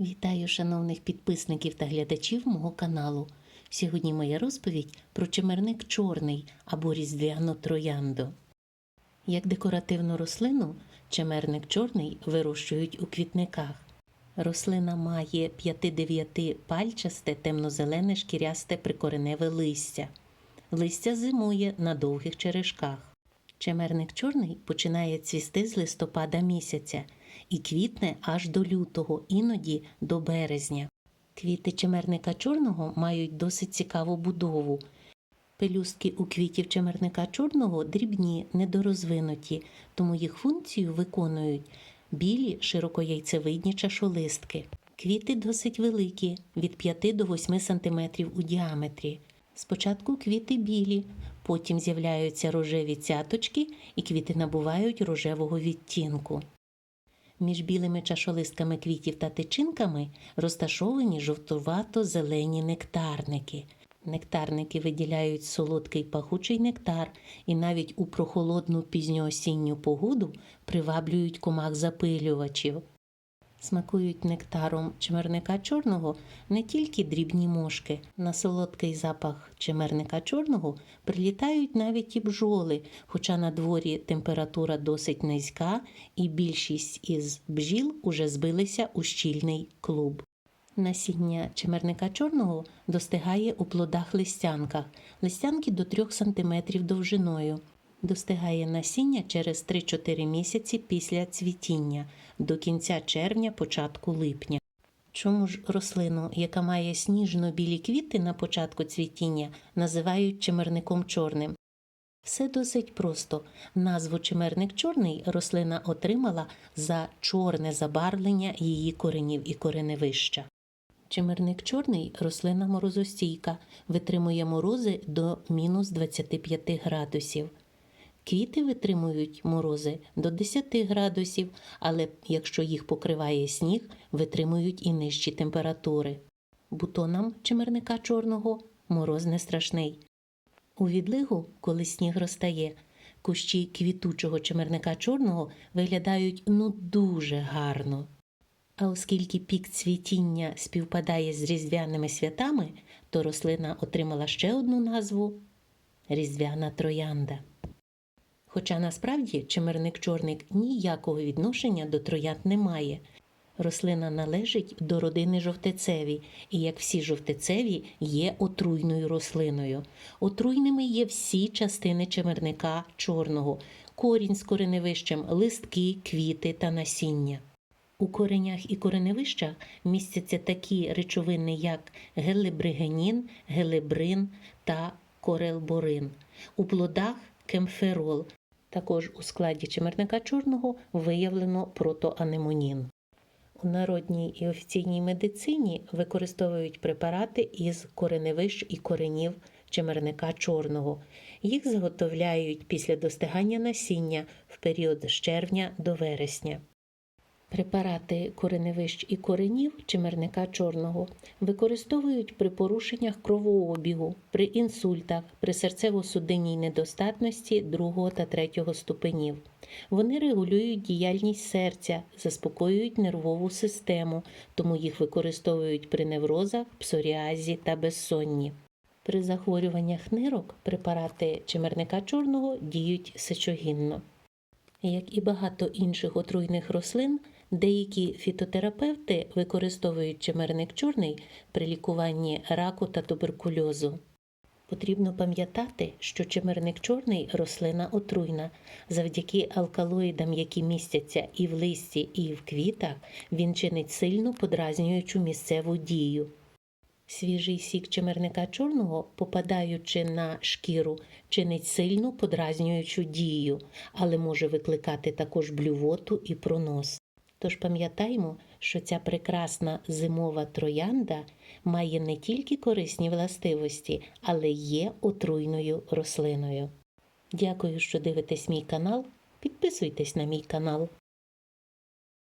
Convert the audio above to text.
Вітаю шановних підписників та глядачів мого каналу. Сьогодні моя розповідь про чимерник чорний або різдвяну троянду. Як декоративну рослину, чимерник чорний вирощують у квітниках. Рослина має 5-9 пальчасте темно-зелене шкірясте прикореневе листя. Листя зимує на довгих черешках. Чемерник чорний починає цвісти з листопада місяця і квітне аж до лютого, іноді до березня. Квіти чемерника чорного мають досить цікаву будову. Пелюстки у квітів чемерника чорного дрібні, недорозвинуті, тому їх функцію виконують білі широкояйцевидні чашолистки. Квіти досить великі від 5 до 8 см у діаметрі. Спочатку квіти білі, потім з'являються рожеві цяточки і квіти набувають рожевого відтінку. Між білими чашолистками квітів та тичинками розташовані жовтувато-зелені нектарники. Нектарники виділяють солодкий пахучий нектар і навіть у прохолодну пізньоосінню погоду приваблюють комах запилювачів. Смакують нектаром чимерника чорного не тільки дрібні мошки. На солодкий запах чимерника чорного прилітають навіть і бджоли, хоча на дворі температура досить низька, і більшість із бджіл уже збилися у щільний клуб. Насіння чимерника чорного достигає у плодах листянках, листянки до 3 см довжиною. Достигає насіння через 3-4 місяці після цвітіння до кінця червня, початку липня. Чому ж рослину, яка має сніжно-білі квіти на початку цвітіння, називають чимерником чорним? Все досить просто. Назву чимерник чорний рослина отримала за чорне забарвлення її коренів і кореневища. Чимерник чорний рослина морозостійка, витримує морози до мінус 25 градусів. Квіти витримують морози до 10 градусів, але якщо їх покриває сніг, витримують і нижчі температури. Бутонам чимерника чорного мороз не страшний. У відлигу, коли сніг розтає, кущі квітучого чимерника чорного виглядають ну дуже гарно. А оскільки пік цвітіння співпадає з різдвяними святами, то рослина отримала ще одну назву різдвяна троянда. Хоча насправді чимерник чорник ніякого відношення до троянд не має. Рослина належить до родини жовтецеві, і як всі жовтецеві є отруйною рослиною. Отруйними є всі частини чимерника чорного, корінь з кореневищем, листки, квіти та насіння. У коренях і кореневищах містяться такі речовини, як гелебригенін, гелебрин та корелборин. У плодах кемферол. Також у складі чимерника чорного виявлено протоанемонін. У народній і офіційній медицині використовують препарати із кореневищ і коренів чимерника чорного. Їх заготовляють після достигання насіння в період з червня до вересня. Препарати кореневищ і коренів чимерника чорного використовують при порушеннях кровообігу, при інсультах, при серцево-судинній недостатності другого та третього ступенів. Вони регулюють діяльність серця, заспокоюють нервову систему, тому їх використовують при неврозах, псоріазі та безсонні. При захворюваннях нирок препарати чимерника чорного діють сечогінно. Як і багато інших отруйних рослин, деякі фітотерапевти використовують чимерник чорний при лікуванні раку та туберкульозу. Потрібно пам'ятати, що чимерник чорний рослина отруйна. Завдяки алкалоїдам, які містяться і в листі, і в квітах, він чинить сильну подразнюючу місцеву дію. Свіжий сік чимерника чорного, попадаючи на шкіру, чинить сильну подразнюючу дію, але може викликати також блювоту і пронос. Тож пам'ятаймо, що ця прекрасна зимова троянда має не тільки корисні властивості, але є отруйною рослиною. Дякую, що дивитесь мій канал. Підписуйтесь на мій канал.